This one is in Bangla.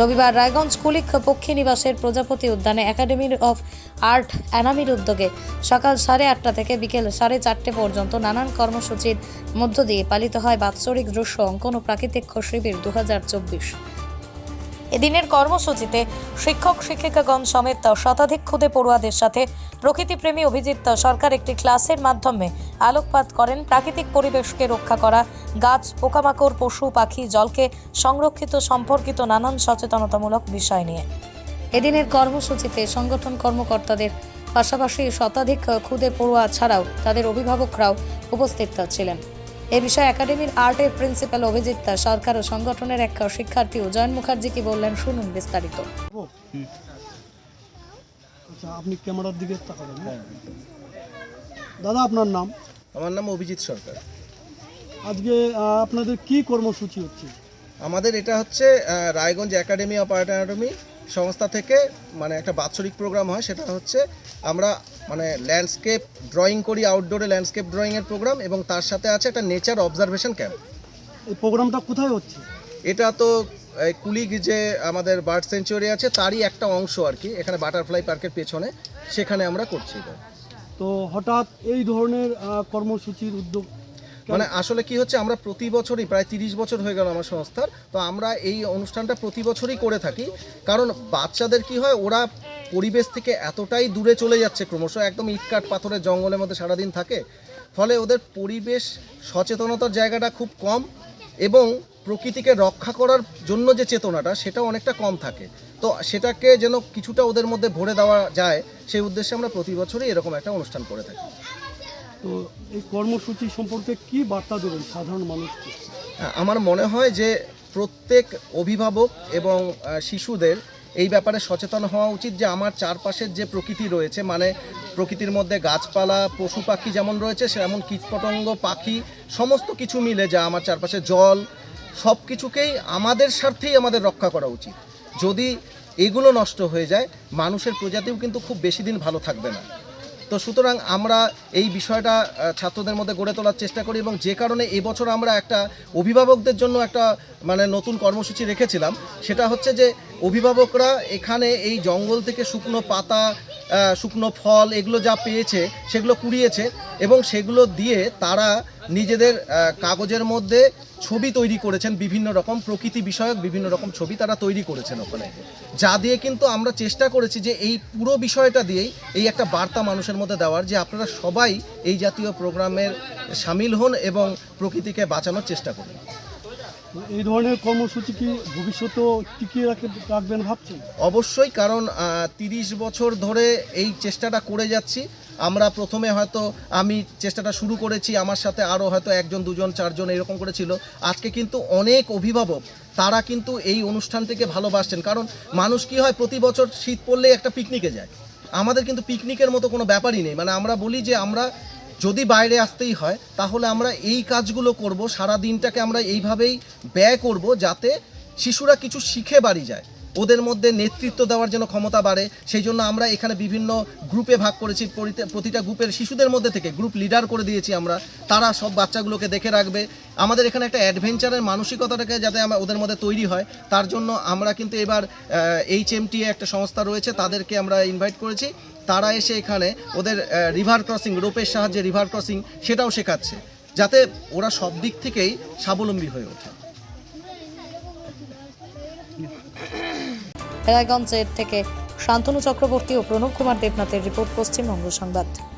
রবিবার রায়গঞ্জ কুলিক পক্ষী নিবাসের প্রজাপতি উদ্যানে একাডেমি অফ আর্ট অ্যানামির উদ্যোগে সকাল সাড়ে আটটা থেকে বিকেল সাড়ে চারটে পর্যন্ত নানান কর্মসূচির মধ্য দিয়ে পালিত হয় বাৎসরিক দৃশ্য অঙ্কন ও প্রাকৃতিক শিবির দু হাজার চব্বিশ। এদিনের কর্মসূচিতে শিক্ষক, শিক্ষিকাগণ সমেত শতাধিক ক্ষুদে পড়ুয়াদের সাথে প্রকৃতিপ্রেমী অভিজিৎ সরকার একটি ক্লাসের মাধ্যমে আলোকপাত করেন প্রাকৃতিক পরিবেশকে রক্ষা করা, গাছ, পোকামাকড়, পশু, পাখি, জলকে সংরক্ষিত, সম্পর্কিত নানান সচেতনতামূলক বিষয় নিয়ে। এদিনের কর্মসূচিতে সংগঠন কর্মকর্তাদের পাশাপাশি শতাধিক খুদে পড়ুয়া ছাড়াও তাদের অভিভাবকরাও উপস্থিত ছিলেন। এ বিষয়ে একাডেমির আর্টের প্রিন্সিপাল অভিজিৎ সরকার ও সংগঠনের এক শিক্ষার্থী উজয়ন মুখার্জি কি বললেন শুনুন বিস্তারিত। আচ্ছা আপনি ক্যামেরার দিকে তাকাবেন? দাদা, আপনার নাম? আমার নাম অভিজিৎ সরকার। আজকে আপনাদের কি কর্মসূচি হচ্ছে? আমাদের এটা হচ্ছে Raiganj academy of art anatomy সংস্থা থেকে মানে একটা বাৎসরিক প্রোগ্রাম হয় সেটা হচ্ছে আমরা মানে ল্যান্ডস্কেপ ড্রয়িং করি আউটডোরে ল্যান্ডস্কেপ ড্রয়িংয়ের প্রোগ্রাম এবং তার সাথে আছে একটা নেচার অবজারভেশন ক্যাম্প এই প্রোগ্রামটা কোথায় হচ্ছে? এটা তো কুলিগ যে আমাদের বার্ড সেঞ্চুরি আছে তারই একটা অংশ আর কি এখানে বাটারফ্লাই পার্কের পেছনে সেখানে আমরা করছি এটা। তো হঠাৎ এই ধরনের কর্মসূচির উদ্যোগ মানে আসলে কি হচ্ছে, আমরা প্রতি বছরই প্রায় তিরিশ বছর হয়ে গেল আমার সংস্থার, তো আমরা এই অনুষ্ঠানটা প্রতি বছরই করে থাকি। কারণ বাচ্চাদের কি হয়, ওরা পরিবেশ থেকে এতটাই দূরে চলে যাচ্ছে ক্রমশ, একদম ইটকাট পাথরের জঙ্গলের মধ্যে সারাদিন থাকে। ফলে ওদের পরিবেশ সচেতনতার জায়গাটা খুব কম এবং প্রকৃতিকে রক্ষা করার জন্য যে চেতনাটা সেটা অনেকটা কম থাকে। তো সেটাকে যেন কিছুটা ওদের মধ্যে ভরে দেওয়া যায় সেই উদ্দেশ্যে আমরা প্রতি বছরই এরকম একটা অনুষ্ঠান করে থাকি। তো এই কর্মসূচি সম্পর্কে কি বার্তা দেবেন সাধারণ মানুষকে হ্যাঁ, আমার মনে হয় যে প্রত্যেক অভিভাবক এবং শিশুদের এই ব্যাপারে সচেতন হওয়া উচিত যে আমার চারপাশের যে প্রকৃতি রয়েছে মানে প্রকৃতির মধ্যে গাছপালা পশু পাখি যেমন রয়েছে সেমন কীটপতঙ্গ পাখি সমস্ত কিছু মিলে যা আমার চারপাশে জল সব কিছুকেই আমাদের স্বার্থেই আমাদের রক্ষা করা উচিত। যদি এগুলো নষ্ট হয়ে যায়, মানুষের প্রজাতিও কিন্তু খুব বেশি দিন ভালো থাকবে না। তো সুতরাং আমরা এই বিষয়টা ছাত্রদের মধ্যে গড়ে তোলার চেষ্টা করি এবং যে কারণে এবছর আমরা একটা অভিভাবকদের জন্য একটা মানে নতুন কর্মসূচি রেখেছিলাম। সেটা হচ্ছে যে অভিভাবকরা এখানে এই জঙ্গল থেকে শুকনো পাতা শুকনো ফল, এগুলো যা পেয়েছে, সেগুলো কুড়িয়েছে। এবং সেগুলো দিয়ে তারা নিজেদের কাগজের মধ্যে ছবি তৈরি করেছেন বিভিন্ন রকম প্রকৃতি বিষয়ক বিভিন্ন রকম ছবি তারা তৈরি করেছেন ওখানে। যা দিয়ে কিন্তু আমরা চেষ্টা করেছি যে এই পুরো বিষয়টা দিয়েই এই একটা বার্তা মানুষের মধ্যে দেওয়ার যে আপনারা সবাই এই জাতীয় প্রোগ্রামের সামিল হন এবং প্রকৃতিকে বাঁচানোর চেষ্টা করুন। এই ধরনের কর্মসূচি কি ভবিষ্যতেও টিকিয়ে রাখে রাখবেন ভাবছেন? অবশ্যই কারণ তিরিশ বছর ধরে এই চেষ্টাটা করে যাচ্ছি। আমরা প্রথমে হয়তো আমি চেষ্টাটা শুরু করেছি, আমার সাথে আরও হয়তো একজন, দুজন, চারজন এরকম করেছিল। আজকে কিন্তু অনেক অভিভাবক, তারা কিন্তু এই অনুষ্ঠান থেকে ভালোবাসছেন। কারণ মানুষ কি হয়, প্রতি বছর শীত পড়লে একটা পিকনিকে যায়। আমাদের কিন্তু পিকনিকের মতো কোনো ব্যাপারই নেই। মানে আমরা বলি যে আমরা যদি বাইরে আসতেই হয়, তাহলে আমরা এই কাজগুলো করব, সারা দিনটাকে আমরা এইভাবেই ব্যয় করব যাতে শিশুরা কিছু শিখে বাড়ি যায়। ওদের মধ্যে নেতৃত্ব দেওয়ার জন্য ক্ষমতা বাড়ে, সেই জন্য আমরা এখানে বিভিন্ন গ্রুপে ভাগ করেছি প্রতিটা গ্রুপের শিশুদের মধ্যে থেকে গ্রুপ লিডার করে দিয়েছি আমরা, তারা সব বাচ্চাগুলোকে দেখে রাখবে। আমাদের এখানে একটা অ্যাডভেঞ্চারের মানসিকতাটাকে যাতে আমরা ওদের মধ্যে তৈরি হয়, তার জন্য আমরা কিন্তু এবার এইচ একটা সংস্থা রয়েছে, তাদেরকে আমরা ইনভাইট করেছি। তারা এসে এখানে ওদের রিভার ক্রসিং রোপের সাহায্যে রিভার ক্রসিং সেটাও শেখাচ্ছে, যাতে ওরা সব দিক থেকেই স্বাবলম্বী হয়ে ওঠে। রায়গঞ্জের থেকে শান্তনু চক্রবর্তী ও প্রণব কুমার দেবনাথের রিপোর্ট পশ্চিমবঙ্গ সংবাদ।